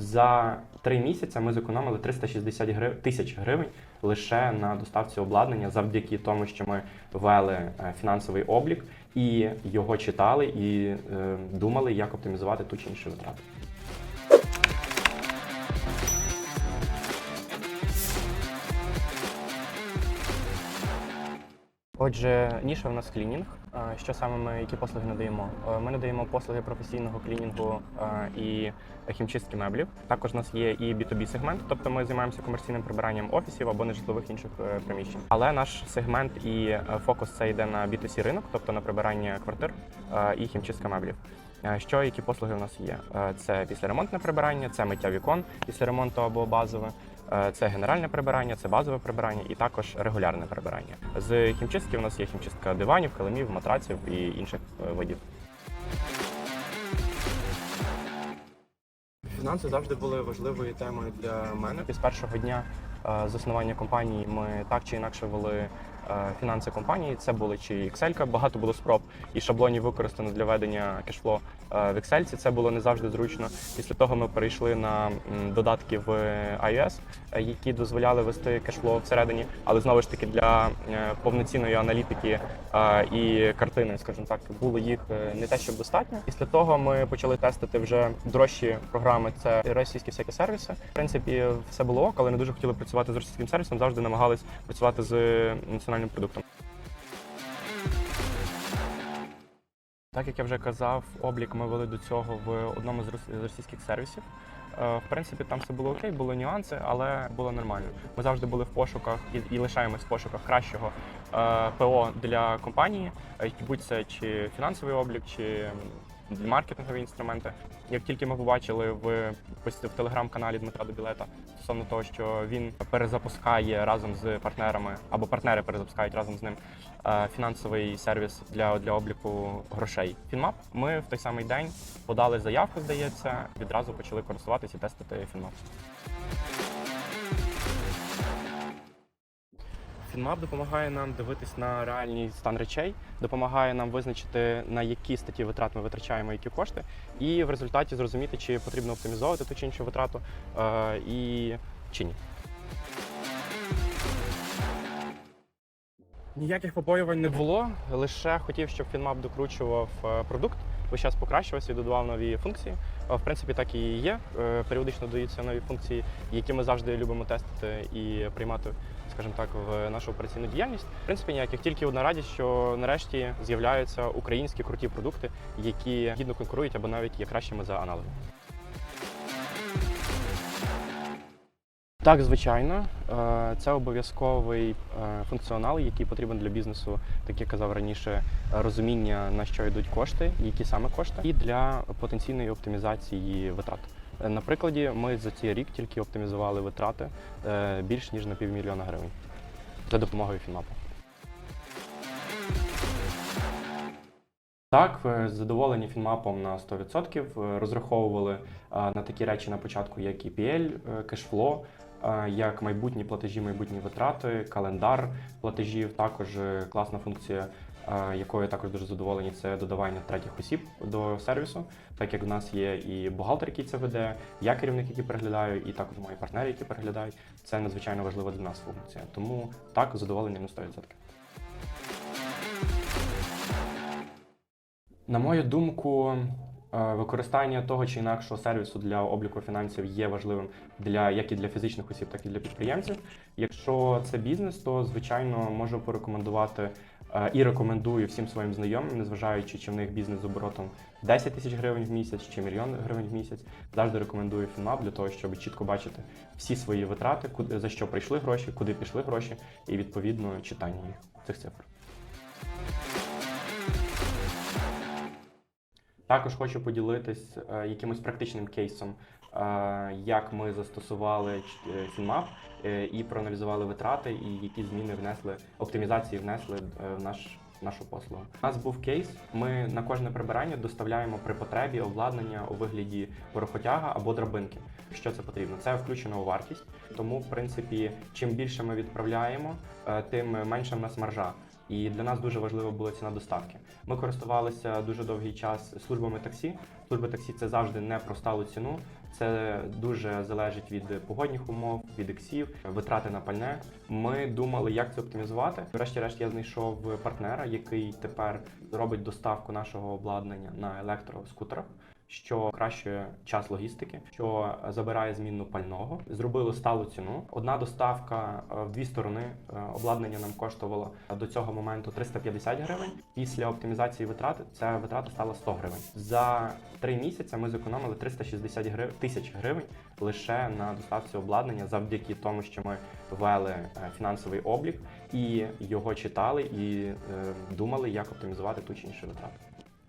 За три місяці ми зекономили 360 грив... тисяч гривень лише на доставці обладнання, завдяки тому, що ми ввели е, фінансовий облік і його читали і е, думали, як оптимізувати ту чи іншу витрату. Отже, ніша в нас клінінг. Що саме ми які послуги надаємо? Е, Ми надаємо послуги професійного клінінгу е, і хімчистки меблів. Також у нас є і B2B сегмент, тобто ми займаємося комерційним прибиранням офісів або нежитлових інших е, приміщень. Але наш сегмент і фокус це йде на B2C ринок, тобто на прибирання квартир і хімчистка меблів. Що які послуги у нас є? Це післяремонтне прибирання, це миття вікон після ремонту або базове. Е, Це генеральне прибирання, це базове прибирання і також регулярне прибирання. З хімчистки у нас є хімчистка диванів, килимів, матраців і інших е, видів. Фінанси завжди були важливою темою для мене. З першого дня е, заснування компанії ми так чи інакше вели фінанси компанії. Це були чи Excel, багато було спроб і шаблонів використано для ведення кешфло е, в Excel. Це було не завжди зручно. Після того ми перейшли на додатки в iOS, е, які дозволяли вести кешфло всередині, але знову ж таки для е, повноцінної аналітики е, і картини, скажімо так, було їх е, не те, щоб достатньо. Після того ми почали тестити вже дорожчі програми. Це російські всякі сервіси. В принципі, все було ок, але не дуже хотіли працювати з російським сервісом. Завжди намагались працювати з національним продуктом. Так як я вже казав, облік ми вели до цього в одному з російських сервісів. Е, В принципі, там все було окей, були нюанси, але було нормально. Ми завжди були в пошуках і, і лишаємось в пошуках кращого е, ПО для компанії, е, будь це чи фінансовий облік, чи маркетингові інструменти. Як тільки ми побачили в, в телеграм-каналі Дмитра Добілета стосовно того, що він перезапускає разом з партнерами або партнери перезапускають разом з ним е, фінансовий сервіс для, для обліку грошей. Фінмап. Ми в той самий день подали заявку, здається, відразу почали користуватися і тестити Фінмап. Фінмап допомагає нам дивитись на реальний стан речей, допомагає нам визначити на які статті витрат ми витрачаємо які кошти, і в результаті зрозуміти, чи потрібно оптимізовувати ту чи іншу витрату е, і чи ні. Ніяких побоювань не було. Лише хотів, щоб Фінмап докручував е, продукт, весь час покращувався і додавав нові функції. Е, В принципі, так і є. Періодично додаються нові функції, які ми завжди любимо тестити і приймати, скажімо так, в нашу операційну діяльність. В принципі, ніяких тільки одна радість, що нарешті з'являються українські круті продукти, які гідно конкурують або навіть є кращими за аналогом. Так, звичайно, Е, це обов'язковий е, функціонал, який потрібен для бізнесу, так як казав раніше, розуміння на що йдуть кошти, які саме кошти, і для потенційної оптимізації витрат. Е, На прикладі, ми за цей рік тільки оптимізували витрати е, більш ніж на півмільйона гривень за допомогою Фінмапу. Так, е, задоволені фінмапом на 100%. Е, Розраховували на такі речі на початку, як EPL, кешфло, як майбутні платежі, майбутні витрати, календар платежів. Також класна функція, якою також дуже задоволені, це додавання третіх осіб до сервісу, так як в нас є і бухгалтер, який це веде, я керівник, який переглядаю, і також мої партнери, які переглядають. Це надзвичайно важлива для нас функція. Тому так, задоволені на 100%. На мою думку, е, використання того чи інакшого сервісу для обліку фінансів є важливим для як і для фізичних осіб, так і для підприємців. Якщо це бізнес, то звичайно можу порекомендувати і рекомендую всім своїм знайомим, незважаючи, чи в них бізнес з оборотом 10 тисяч гривень в місяць чи мільйон гривень в місяць. Завжди рекомендую Фінмап для того, щоб чітко бачити всі свої витрати, куди за що прийшли гроші, куди пішли гроші, і відповідно читання їх цих цифр. Також хочу поділитись е, якимось практичним кейсом, е, як ми застосували е, е, і проаналізували витрати, і які зміни внесли, оптимізації внесли в наш. Нашу послугу. У нас був кейс. Ми на кожне прибирання доставляємо при потребі обладнання у вигляді порохотяга або драбинки. Що це потрібно? Це включено у вартість. Тому, в принципі, чим більше ми відправляємо, тим менша в нас маржа. І для нас дуже важлива була ціна доставки. Ми користувалися дуже довгий час службами таксі. Служби таксі це завжди не про сталу ціну. Це дуже залежить від погодних умов, від іксів, витрати на пальне. Ми думали, як це оптимізувати. Врешті-решт я знайшов партнера, який тепер робить доставку нашого обладнання на електроскутерах. Що кращує час логістики, що забирає змінну пального, зробили сталу ціну. Одна доставка е, в дві сторони е, обладнання нам коштувало до цього моменту 350 гривень. Після оптимізації витрат ця витрата стала 100 гривень. За три місяці ми зекономили 360 гривень тисяч гривень лише на доставці обладнання, завдяки тому, що ми ввели е, фінансовий облік і його читали і думали, як оптимізувати ту чи іншу витрату.